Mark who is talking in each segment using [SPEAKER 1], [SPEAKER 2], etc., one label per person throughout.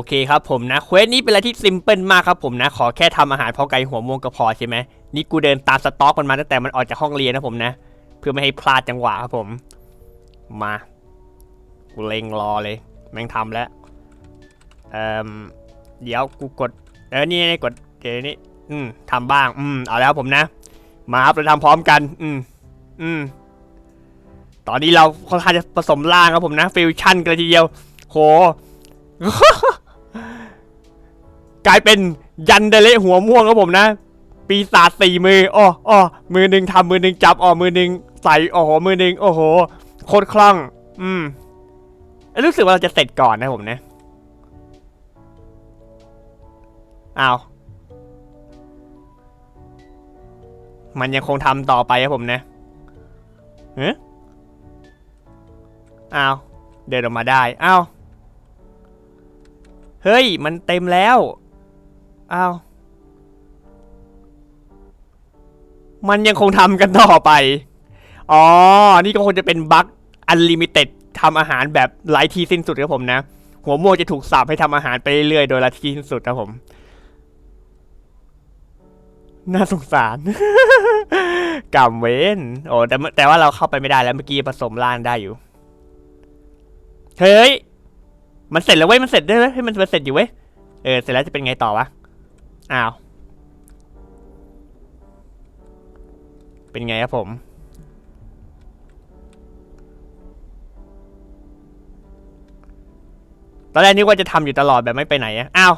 [SPEAKER 1] โอเคครับผมนะเควสนี้เป็นอะไรที่ซิมเพิลมากครับผมนะ ขอแค่ทำอาหารพอไก่หัวม่วงก็พอใช่ไหมนี่กูเดินตามสต็อกมันมาตั้งแต่มันออกจากห้องเรียนนะผมนะ เพื่อไม่ให้พลาดจังหวะครับผม มากูเล็งรอเลย แม่งทำแล้วเอ่อเดี๋ยวกูกดเออนี่นี่กดเดี๋ยวนี้อืมทำบ้าง อืมเอาแล้วผมนะ มาครับเราทำพร้อมกัน อืมอืมตอนนี้เราค่อนข้างจะผสมร่างครับผมนะฟิวชั่นกันทีเดียว โห กลายเป็นยันเดเละหัวม่วงครับผมนะ ปีศาจสี่มืออ้ออ้อมือหนึ่งทำมือหนึ่งจับอ๋อมือหนึ่งใส่อ้โหมือหนึ่งโอ้โหโคตรคล่อง อืมรู้สึกว่าเราจะเสร็จก่อนนะผมนะอ้าวมันยังคงทำต่อไปครับผมนะเฮ้อ้าวเดินออกมาได้อ้าวเฮ้ย มันเต็มแล้ว อ้าว มันยังคงทำกันต่อไป อ๋อ นี่ก็คงจะเป็นบั๊กอันลิมิเต็ดทำอาหารแบบไร้ที่สิ้นสุดครับผมนะ หัวโมวจะถูกสับให้ทำอาหารไปเรื่อยๆโดยไร้ที่สิ้นสุดครับผม น่าสงสารกรรมเว้น โอ้แต่แต่ว่าเราเข้าไปไม่ได้แล้วเมื่อกี้ผสมร่างได้อยู่ เฮ้ย มันเสร็จแล้วเว้ย มันเสร็จได้ไหมให้มันเสร็จอยู่เว้ย เออ เสร็จแล้วจะเป็นไงต่อวะ อ้าว เป็นไงครับผม ตอนแรกนึกว่าจะทำอยู่ตลอดแบบไม่ไปไหนอะอ้าว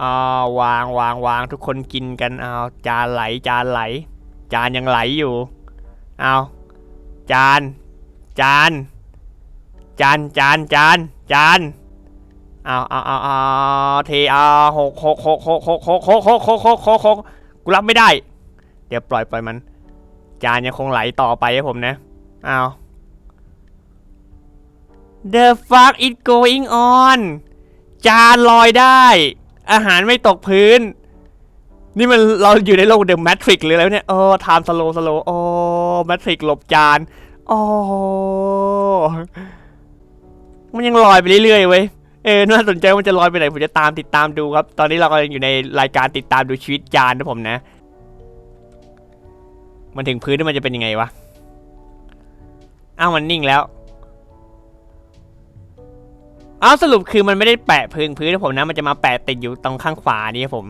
[SPEAKER 1] อาววางวางวางทุกคนกินกันอ้าวจานไหลจานไหล จานยังไหลอยู่อ้าวจาน จาน จานจานจานจาน เอาเอาเอาเอาเทอาหกหกหกหกหกหกหกหกหกหกหกหกกูรับไม่ได้ เดี๋ยวปล่อยปล่อยมัน จานยังคงไหลต่อไปให้ผมนะเอา The fuck is going on จานลอยได้ อาหารไม่ตกพื้น นี่มันเราอยู่ในโลกเดอะแมทริกหรืออะไรวเนี่ยโอ้ไทม์สโลสโลโอ้แมทริกหลบจานโอ้มันยังลอยไปเรื่อยๆเว้ย เออน่าสนใจมันจะลอยไปไหนผมจะตามติดตามดูครับ ตอนนี้เรากำลังอยู่ในรายการติดตามดูชีวิตจานนะผมนะ มันถึงพื้นมันจะเป็นยังไงวะอ้าวมันนิ่งแล้วอ้าวสรุปคือมันไม่ได้แปะพื้นพื้นนะผมนะ มันจะมาแปะติดอยู่ตรงข้างขวานี่ครับผม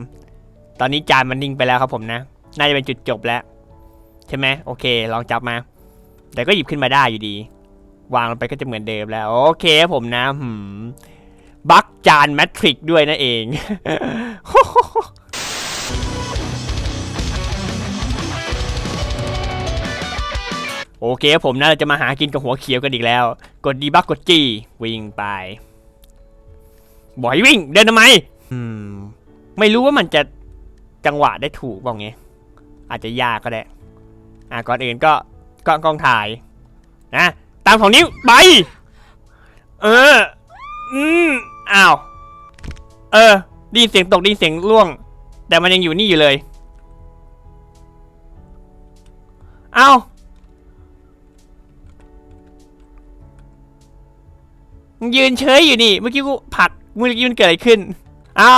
[SPEAKER 1] ตอนนี้จานมันนิ่งไปแล้วครับผมนะ น่าจะเป็นจุดจบแล้ว ใช่ไหมโอเค ลองจับมา แต่ก็หยิบขึ้นมาได้อยู่ดี วางลงไปก็จะเหมือนเดิมแล้ว โอเคครับผมนะหืม บักจานแมทริกด้วยนะเองโอเคครับผมนะเราจะมาหากินกับหัวเขียวกันอีกแล้ว กดดีบักกดจีวิ่งไปบอยวิ่ง เดินทำไมอืมไม่รู้ว่ามันจะจังหวะได้ถูกบ้างไงอาจจะยากก็ได้อะก่อนอื่นก็กล้องกล้องถ่ายนะตามของนิ้วไป เอออืมอ้าว เออไดยินเสียงตกไดยินเสียงร่วง แต่มันยังอยู่นี่อยู่เลย เอ้ายืนเฉยอยู่นี่เมื่อกี้กูผักเมื่อกี้มันเกิดอะไรขึ้น เอ้า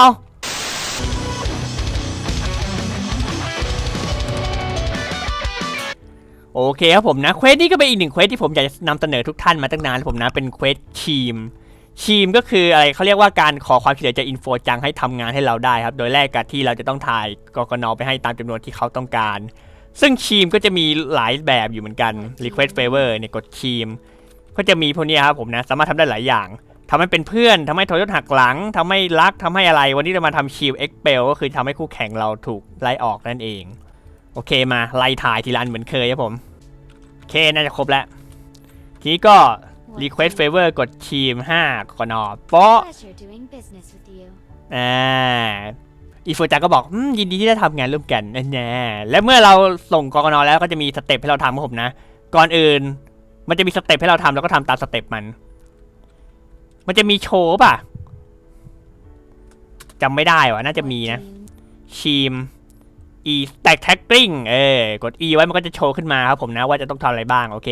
[SPEAKER 1] โอเคครับผมนะเควสนี้ก็เป็นอีกหนึ่งเควสที่ผมอยากจะนำเสนอทุกท่านมาตั้งนานแล้วผมนะเป็นเควสทีม ทีมก็คืออะไรเขาเรียกว่าการขอความช่วยเหลือจากอินโฟจังให้ทำงานให้เราได้ครับ โดยแรกกับที่เราจะต้องถ่ายกกนไปให้ตามจำนวนที่เขาต้องการ ซึ่งทีมก็จะมีหลายแบบอยู่เหมือนกัน Request Favor เนี่ยกดทีม ก็จะมีพวกนี้ครับผมนะ สามารถทำได้หลายอย่างทำให้เป็นเพื่อนทำให้ทรยศหักหลังทำให้รักทำให้อะไร วันนี้เรามาทำชิลเอ็กเปลก็คือทำให้คู่แข่งเราถูกไล่ออกนั่นเอง โอเคมาไล่ถ่ายทีละอันเหมือนเคยครับผมโอเคน่าจะครบแล้วทีนี้ก็ Request Favor กดทีม5กนอโป๊ะ
[SPEAKER 2] Pleasure doing business with you.
[SPEAKER 1] อ่าอีโฟจาก็บอกอืมยินดีที่ได้ทำงานร่วมกันแน่ๆและเมื่อเราส่งกกนแล้วก็จะมีสเต็ปให้เราทำครับผมนะ ก่อนอื่น มันจะมีสเต็ปให้เราทำแล้วก็ทำตามสเต็ปมัน มันจะมีโชว์ป่ะจำไม่ได้วะน่าจะมีนะชีม e stack tagging เออกด e ไว้มันก็จะโชว์ขึ้นมาครับผมนะ ว่าจะต้องทำอะไรบ้างโอเค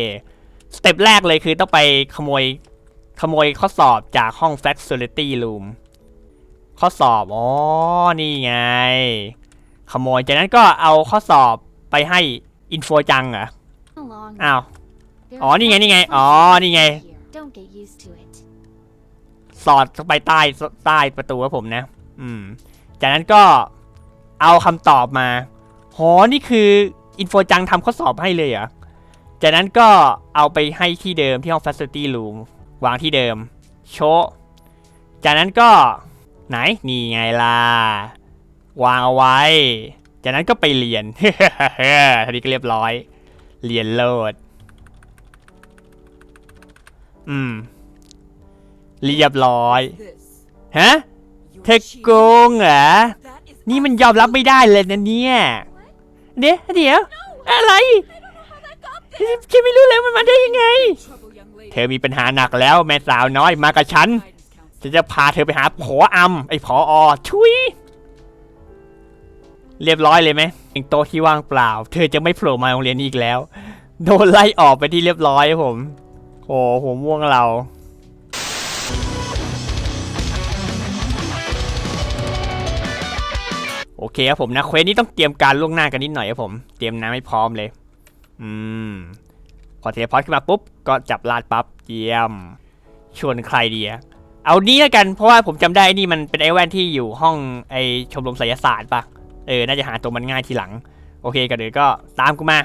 [SPEAKER 1] สเต็ปแรกเลยคือต้องไปขโมยขโมยข้อสอบจากห้อง facility room ข้อสอบ อ๋อ นี่ไง ขโมย จากนั้นก็เอาข้อสอบไปให้อินโฟจังเหรอ
[SPEAKER 2] along.
[SPEAKER 1] อ้าว
[SPEAKER 2] There
[SPEAKER 1] Oh,
[SPEAKER 2] are
[SPEAKER 1] ni nga, ni nga.
[SPEAKER 2] places
[SPEAKER 1] Oh, ni nga.
[SPEAKER 2] here. Don't get used to it.
[SPEAKER 1] สอดเข้าไปใต้ใต้ประตูครับผมนะ อืม จากนั้นก็เอาคำตอบมาโหนี่คืออินโฟจังทำข้อสอบให้เลยเหรอ จากนั้นก็เอาไปให้ที่เดิมที่ห้อง Facility Room วางที่เดิม โชว์จากนั้นก็ไหนนี่ไงล่ะ วางเอาไว้ จากนั้นก็ไปเรียน ทีนี้ก็เรียบร้อย เรียนโลด อืม เรียบร้อย ฮะ เธอโกงเหรอ นี่มันยอมรับไม่ได้เลยนะเนี่ย เดี๋ยวเดี๋ยว อะไร ฉันไม่รู้เลยมันมาได้ยังไง เธอมีปัญหาหนักแล้วแม่สาวน้อยมากับฉัน ฉันจะพาเธอไปหาผออำไอ้ผออชุย เรียบร้อยเลยไหมเป็นโตที่ว่างเปล่า เธอจะไม่โผล่มาโรงเรียนอีกแล้ว โดนไล่ออกไปที่เรียบร้อยผม โอ้หัวม่วงเราโอเคครับผมนะเควสนี้ต้องเตรียมการล่วงหน้ากันนิดหน่อยครับผม เตรียมน้ำให้พร้อมเลย อืม พอเทเลพอร์ตขึ้นมาปุ๊บ ก็จับลาดปั๊บเยี่ยม ชวนใครดีอะเอานี้แล้วกัน เพราะว่าผมจำได้นี่มันเป็นไอ้แว่นที่อยู่ห้องไอชมรมไสยศาสตร์ปะเออ น่าจะหาตัวมันง่ายทีหลัง โอเคก็เดี๋ยวก็ตามกูมา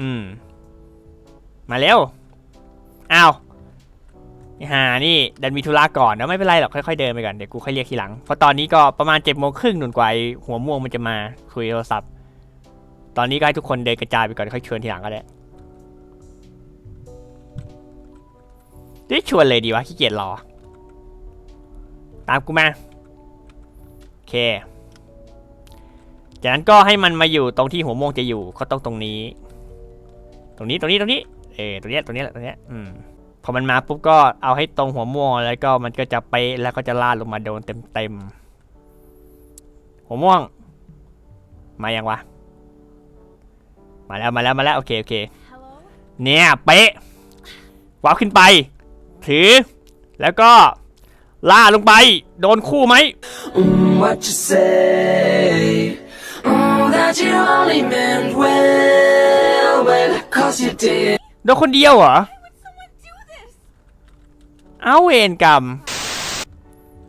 [SPEAKER 1] อืม มาเร็ว อ้าวไอ้ห่านี่ ดันมีธุระก่อนนะไม่เป็นไรหรอกค่อยๆเดินไปก่อน เดี๋ยวกูค่อยเรียกทีหลัง เพราะตอนนี้ก็ประมาณเจ็ดโมงครึ่งหนุนกว่าไอหัวม่วงมันจะมาคุยโทรศัพท์ ตอนนี้ก็ให้ทุกคนเดินกระจายไปก่อนค่อยชวนทีหลังก็ได้ได้ชวนเลยดีวะขี้เกียจรอ ตามกูมาโอเค จากนั้นก็ให้มันมาอยู่ตรงที่หัวม่วงจะอยู่ก็ต้องตรงนี้ ตรงนี้ตรงนี้ตรงนี้ เออตรงเนี้ยตรงเนี้ยแหละตรงเนี้ยอืมพอมันมาปุ๊บก็เอาให้ตรงหัวม่วงแล้วก็มันก็จะเป๊ะแล้วก็จะลาดลงมาโดนเต็มเต็มๆหัวม่วง มายังวะ มาแล้วมาแล้วมาแล้วโอเคโอเค
[SPEAKER 2] Hello?
[SPEAKER 1] เนี่ยเป๊ะวาร์ปขึ้นไป ถือ แล้วก็ล่าลงไป โดนคู่ไหม
[SPEAKER 3] Mm, what you say? Mm, that you only meant well, well, cause you did.
[SPEAKER 1] โดนคนเดียวเหรอ เอาเวรกรรม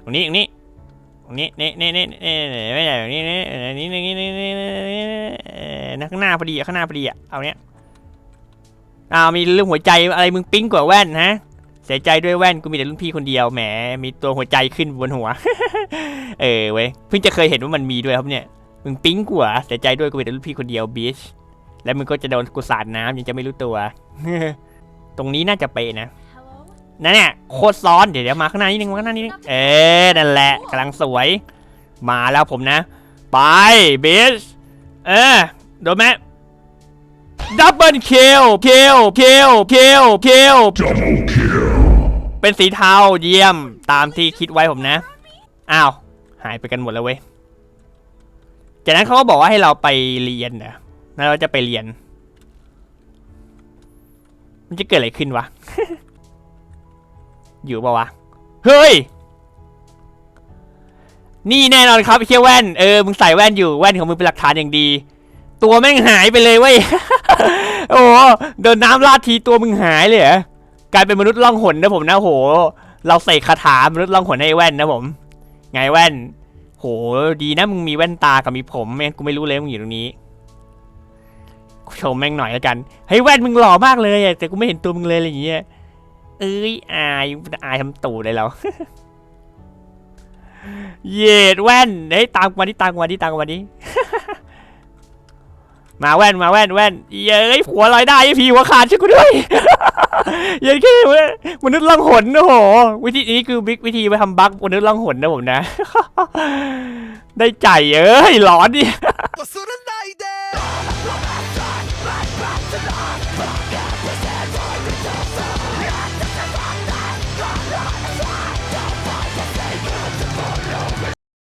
[SPEAKER 1] ตรงนี้ตรงนี้ตรงนี้นี่นี่นี่นี่นี่ไม่ใช่ตรงนี้นี่นี่นี่นี่นี่ อข้างหน้าพอดีอะข้างหน้าพอดีอะเอาเนี้ยอ้าวมีเรื่องหัวใจอะไรมึงปิ๊งกว่าแว่นฮะเสียใจด้วยแว่นกูมีแต่รุ่นพี่คนเดียวแหมมีตัวหัวใจขึ้นบนหัว เออเว้ยเพิ่งจะเคยเห็นว่ามันมีด้วยครับเนี่ยมึงปิ๊งกว่าเสียใจด้วยกูมีแต่รุ่นพี่คนเดียวบีชแล้วมึงก็จะโดนกูสาดน้ำยังจะไม่รู้ตัว ตรงนี้น่าจะเปะนะนั่นเนี่ยโคตรซ้อนเดี๋ยวเดี๋ยวมาข้างหน้านิดนึงมาข้างหน้านิดนึงเอ๊นั่นแหละกำลังสวย มาแล้วผมนะ ไปบีช เออโดนไหมดับเบิลคิลคิลคิลคิลคิลเป็นสีเทาเยี่ยมตามที่คิดไว้ผมนะ อ้าว หายไปกันหมดแล้วเว้ย จากนั้นเขาก็บอกว่าให้เราไปเรียนนะแล้วเราจะไปเรียน มันจะเกิดอะไรขึ้นวะ อยู่ปะวะ เฮ้ย นี่แน่นอนครับเคียแว่นเออมึงใส่แว่นอยู่แว่นของมึงเป็นหลักฐานอย่างดี ตัวแม่งหายไปเลยเว้ยโอ้โดนน้ำราดทีตัวมึงหายเลยเหรอกลายเป็นมนุษย์ล่องหนนะผมนะโห เราใส่คาถามนุษย์ล่องหนให้แว่นนะผม ไงแว่น โหดีนะมึงมีแว่นตากับมีผมแม่งกูไม่รู้เลยมึงอยู่ตรงนี้ชมแม่งหน่อยแล้วกันเฮ้ยแว่นมึงหล่อมากเลยแต่กูไม่เห็นตัวมึงเลยอะไรอย่างเงี้ยเอ้ยอายอายทำตูดเลยเรา เย็ดแว่นเฮ้ยตามวันนี้ตามวันนี้ตามวันนี้ มาแว่นมาแว่นแว่นเย้ยหัวลอยได้พี่หัวขาดช่วยกูด้วยเย็นแค่มนุษย์ล่องหนโอ้โหวิธีนี้คือบิ๊กวิธีไปทำบั๊กมนุษย์ล่องหนนะผมนะ ได้ใจเอ้ยหลอนดิ